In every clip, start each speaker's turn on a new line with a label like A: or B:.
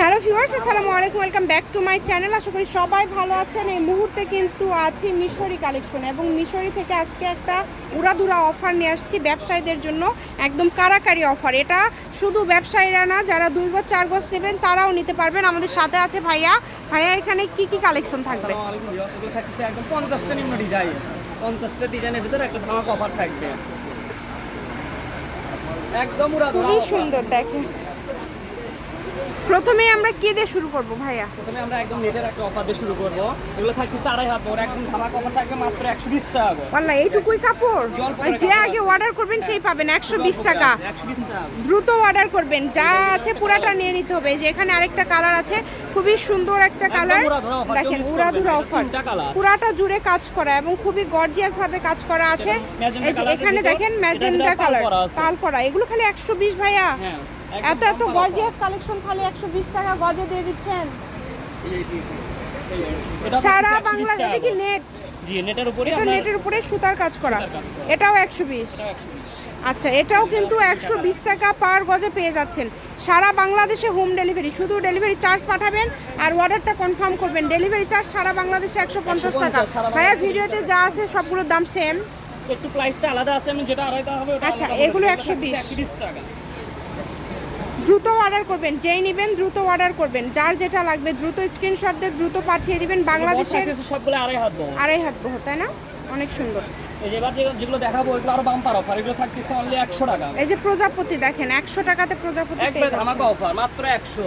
A: Hello viewers আসসালামু আলাইকুম welcome back to my channel. আশা করি সবাই ভালো আছেন। এই মুহূর্তে কিন্তু আছি মিশরি কালেকশন এবং মিশরি থেকে আজকে একটা উড়াদুরা অফার নিয়ে আসছি ব্যবসায়ীদের জন্য। একদম কারাকারি অফার। এটা শুধু ব্যবসায়ীরা না যারা দুই গজ চার গজ নেবেন তারাও নিতে পারবেন। আমাদের সাথে আছে ভাইয়া। ভাইয়া এখানে কি কি কালেকশন থাকবে?
B: একদম পঞ্চাশটা নিম্ন ডিজাইন পঞ্চাশটা ডিজাইনের ভিতরে একটা ধামাক অফার থাকবে। একদম
A: সুন্দর দেখেন। প্রথমে আমরা কি দিয়ে শুরু করব ভাইয়া?
B: প্রথমে আমরা একদম নেটের একটা অফার দিয়ে শুরু করব। এগুলো থাকছে আড়াই হাত ওর একদম ধামাক অফার থাকবে মাত্র একশো বিশ টাকা করে।
A: এইটুকুই কাপড়? মানে যে আগে অর্ডার করবেন সেই পাবেন একশো বিশ টাকা।
B: একশো বিশ টাকা।
A: দ্রুত অর্ডার করবেন যা আছে পুরাটা নিয়ে নিতে হবে। যে এখানে আরেকটা কালার আছে খুবই সুন্দর একটা কালার দেখেন উড়াধুরা অফার পুরাটা জুড়ে কাজ করা এবং খুবই গর্জিয়াস ভাবে কাজ করা আছে। এখানে দেখেন
B: এটার
A: ম্যাজেন্ডা কালার পাল করা। এগুলো খালি একশো বিশ ভাইয়া।
B: হ্যাঁ।
A: এত এত গর্জিয়াস কালেকশন খালি একশো বিশ টাকা গজে দিয়ে দিচ্ছেন। সারা বাংলা এটা কি নেট
B: জি নেটের উপরে
A: এটা নেটের উপরে সুতার কাজ করা। এটাও একশো বিশ।
B: 120
A: আচ্ছা এটাও কিন্তু একশো বিশ টাকা পার গজে পেয়ে যাচ্ছেন। সারা বাংলাদেশে হোম ডেলিভারি শুধু ডেলিভারি চার্জ পাঠাবেন আর অর্ডারটা কনফার্ম করবেন। ডেলিভারি চার্জ সারা বাংলাদেশে একশো পঞ্চাশ টাকা।
B: 150
A: ভাইয়া ভিডিওতে যা আছে সবগুলোর দাম সেম
B: একটু প্রাইসটা আলাদা আছে আমি যেটা আড়াই টাকা হবে
A: আচ্ছা, এগুলো 120
B: 120 টাকা।
A: দ্রুত অর্ডার করবেন যেই নেবেন দ্রুত অর্ডার করবেন। যার যেটা লাগবে দ্রুত স্ক্রিনশট দিয়ে দ্রুত পাঠিয়ে দিবেন বাংলাদেশের
B: সবগুলো আড়াই হাত বড়।
A: আড়াই হাত বহ তাই না? অনেক সুন্দর।
B: এই যে এবার যেগুলো দেখাবো ওইগুলো আরও বাম্পার অফার এগুলো থাকতেছে অনলি একশো টাকা।
A: এই যে প্রজাপতি দেখেন একশো টাকাতে প্রজাপতি
B: একবার ধামাকা অফার মাত্র একশো।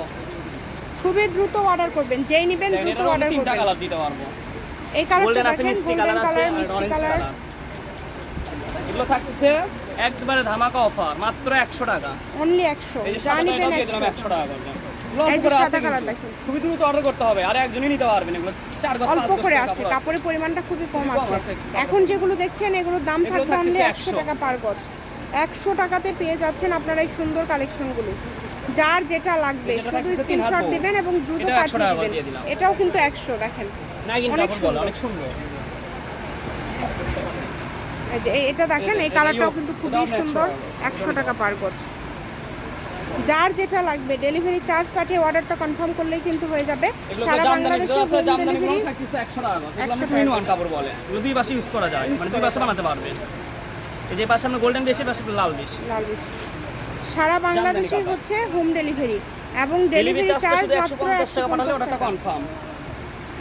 A: খুবই দ্রুত অর্ডার করবেন যেই নেবেন দ্রুত অর্ডার
B: তিনটা
A: করবেন।
B: কালার দিতে পারব।
A: এই কালারটা
B: গোল্ডেন আছে মিষ্টি কালার আছে
A: মিষ্টি কালার
B: এগুলো থাকতেছে একবারে ধামাকা অফার মাত্র একশো টাকা।
A: অনলি একশো। একশো।
B: টাকা। খুবই দ্রুত অর্ডার করতে হবে আর একজনই নিতে পারবেন এগুলো।
A: অল্প করে আছে কাপড়ের পরিমাণটা খুবই কম আছে। এখন যেগুলো দেখছেন এগুলোর দাম থাকবে অনলি একশো। টাকা পার গজ। একশো টাকাতে পেয়ে যাচ্ছেন আপনারা এই সুন্দর কালেকশনগুলো যার যেটা লাগবে শুধু স্ক্রিনশট দিবেন এবং দ্রুত
B: এটাও 100
A: পাঠিয়ে দিবেন। এটাও কিন্তু একশো দেখেন। অনেক সুন্দর। এই যে এটা দেখেন এই কালারটাও কিন্তু খুবই
B: এটাও আমরা 100
A: সুন্দর একশো টাকা পার গজ। যার যেটা লাগবে ডেলিভারি চার্জ পাঠিয়ে অর্ডারটা কনফার্ম করলেই কিন্তু হয়ে যাবে। সারা বাংলাদেশে হোম ডেলিভারি
B: একশো টাকা করে। এগুলো
A: 100
B: আপনি
A: টাকা
B: টুইন
A: করে।
B: ওয়ান কাপড় বলে। দুই পাশে ইউজ করা যায়। মানে দুই পাশে বানাতে পারবেন এই যে পাশে আমরা গোল্ডেন বেশি পাশে লাল বেশি।
A: লাল বেশি। সারা বাংলাদেশে হচ্ছে হোম ডেলিভারি এবং
B: ডেলিভারি
A: চার্জ মাত্র
B: পঞ্চাশ
A: একশো
B: টাকা পাঠালে ওটা কনফার্ম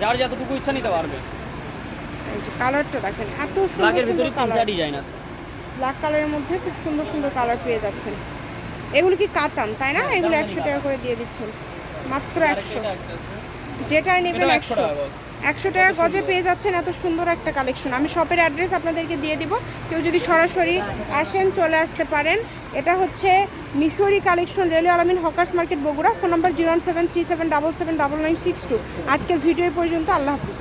B: যার যতটুকু ইচ্ছা নিতে পারবে।
A: এই যে কালারটা দেখেন এত সুন্দর সুন্দর কালার
B: ডিজাইন আছে।
A: ব্ল্যাক কালারের মধ্যে খুব সুন্দর সুন্দর কালার পেয়ে যাচ্ছেন। এগুলো কি কাতান তাই না?
B: হ্যাঁ,
A: এগুলো একশো টাকা করে দিয়ে দিচ্ছেন। মাত্র একশো। যেটাই নেবেন একশো।
B: 100 টাকা গজ।
A: একশো টাকা গজে পেয়ে যাচ্ছেন এত সুন্দর একটা কালেকশন আমি শপের অ্যাড্রেস আপনাদেরকে দিয়ে দিব। কেউ যদি সরাসরি আসেন চলে আসতে পারেন। এটা হচ্ছে Mishri collection railway Alamin hawkers market Bogura. Phone number zero seven three seven double seven double nine six two. আজকের ভিডিও পর্যন্ত। আল্লাহ হাফিজ।